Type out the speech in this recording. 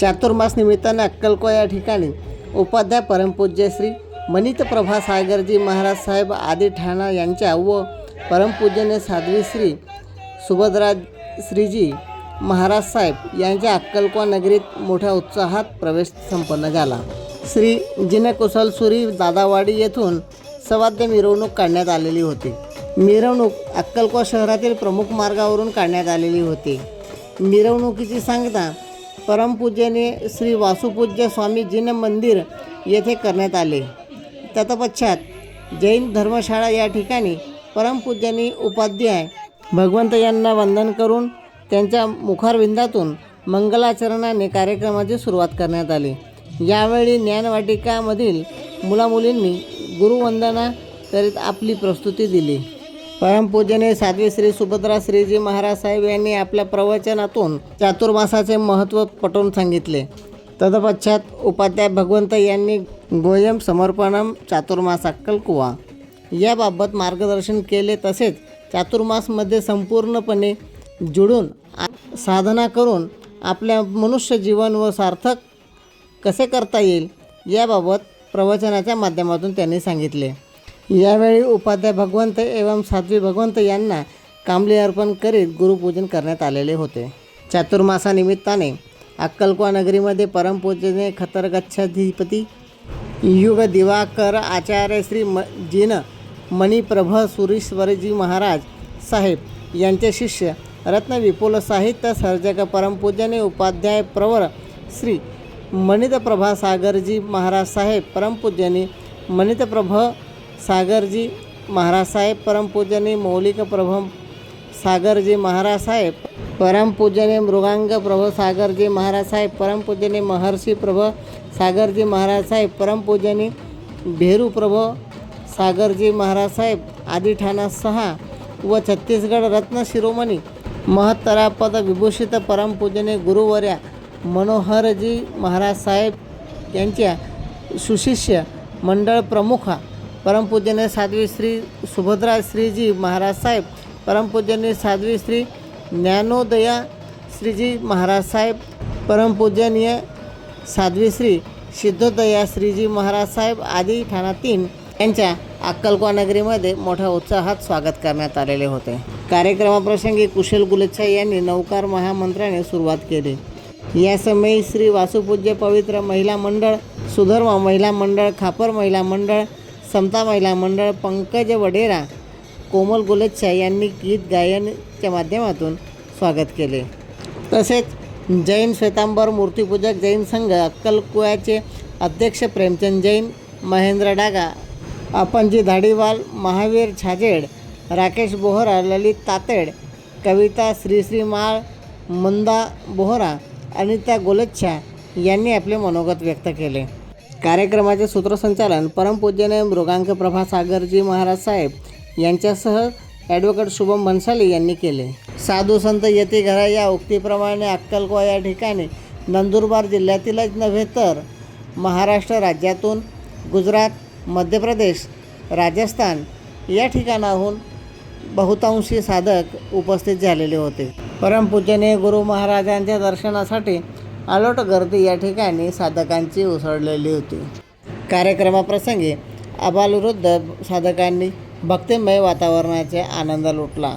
चातुर्मास निमित्ताने अक्कलको या ठिकाणी उपाध्याय परमपूज्य श्री मनित प्रभा सागरजी महाराज साहेब आदी ठाणा यांच्या व परमपूज्यने साध्वी श्री सुभद्रा श्रीजी महाराज साहेब यांच्या अक्कलकोवा नगरीत मोठ्या उत्साहात प्रवेश संपन्न झाला. श्री जिनकुसलसुरी दादावाडी येथून सवाद्य मिरवणूक काढण्यात आलेली होती. मिरवणूक अक्कलकोवा शहरातील प्रमुख मार्गावरून काढण्यात आलेली होती. मिरवणुकीची सांगता परमपूजनीय श्री वासुपूज्य स्वामीजीन मंदिर येथे करण्यात आले. तत्पश्चात जैन धर्मशाळा या ठिकाणी परमपूजनीय उपाध्याय भगवंत यांना वंदन करून त्यांच्या मुखारविंदातून मंगलाचरणाने कार्यक्रमाची सुरुवात करण्यात आली. यावेळी ज्ञानवाटिकामधील मुलामुलींनी गुरुवंदना करीत आपली प्रस्तुती दिली. परमपूजने साध्वी श्री सुभद्रा श्रीजी महाराज साहेब यांनी आपल्या प्रवचनातून चातुर्मासाचे महत्त्व पटवून सांगितले. तदपश्चात उपाध्याय भगवंत यांनी गोयम समर्पणम चातुर्मास अक्कलकुवा याबाबत मार्गदर्शन केले तसेच चातुर्मासमध्ये संपूर्णपणे जुळून आ- साधना करून आपल्या मनुष्य जीवन व सार्थक कसे करता येईल याबाबत प्रवचनाच्या माध्यमातून त्यांनी सांगितले. यावेळी उपाध्याय भगवंत एवं साध्वी भगवंत यांना कांबली अर्पण करीत गुरुपूजन करण्यात आलेले होते. चातुर्मासानिमित्ताने अक्कलकुवा नगरीमध्ये परमपूजने खतरगच्छाधिपती युग दिवाकर आचार्य श्री म जिन मणिप्रभ सुरेश्वरजी महाराज साहेब यांचे शिष्य रत्न विपुल साहित्य सर्जक परमपूजने उपाध्याय प्रवर श्री मणितप्रभा सागरजी महाराज साहेब परमपूजनी मणितप्रभ सागरजी महाराज साहेब परमपूजनी मौलिक प्रभ सागरजी महाराज साहेब परमपूजने मृगांग प्रभ सागरजी महाराज साहेब परमपूजनी महर्षी प्रभ सागरजी महाराज साहेब परमपूजनी भेरू प्रभ सागरजी महाराज साहेब आदी ठाणा सहा व छत्तीसगड रत्न शिरोमणी महत्तरापद विभूषित परमपूजने गुरुवर्या मनोहरजी महाराज साहेब यांच्या सुशिष्य मंडळ प्रमुखा परमपूजनीय साध्वी श्री सुभद्रा श्रीजी महाराज साहेब परमपूजनीय साध्वी श्री ज्ञानोदया श्रीजी महाराज साहेब परमपूजनीय साध्वी श्री सिद्धोदया श्रीजी महाराज साहेब आदी ठाणा तीन यांच्या अक्कलकोवा नगरीमध्ये मोठ्या उत्साहात स्वागत करण्यात आलेले होते. कार्यक्रमाप्रसंगी कुशल गुलेच्छा यांनी नौकार महामंत्राने सुरुवात केली. या समयी श्री वासुपूज्य पवित्र महिला मंडळ सुधर्मा महिला मंडळ खापर महिला मंडळ समता महिला मंडळ पंकज वडेरा कोमल गुलेच्छा यांनी गीत गायनच्या माध्यमातून स्वागत केले. तसेच जैन श्वेतांबर मूर्तिपूजक जैन संघ अक्कलकुयाचे अध्यक्ष प्रेमचंद जैन महेंद्र डागा आपणजी धाडीवाल महावीर छाजेड राकेश बोहरा ललित तातेड कविता श्रीश्री माळ मंदा बोहरा अनिता गोलच्छा यांनी आपले मनोगत व्यक्त केले. कार्यक्रमाचे सूत्रसंचालन परमपूज्यने मृगांक प्रभा सागरजी महाराज साहेब यांच्यासह ॲडव्होकेट शुभम भन्साली यांनी केले. साधू संत येते घरा या उक्तीप्रमाणे अक्कलकोवा या ठिकाणी नंदुरबार जिल्ह्यातीलच नव्हे तर महाराष्ट्र राज्यातून गुजरात मध्य प्रदेश राजस्थान या ठिकाणाहून बहुतांशी साधक उपस्थित झालेले होते. परमपूजने गुरु महाराजांच्या दर्शनासाठी अलोट गर्दी या ठिकाणी साधकांची उसळलेली होती. कार्यक्रमाप्रसंगी आबालवृद्ध साधकांनी भक्तिमय वातावरणाचा आनंद लुटला.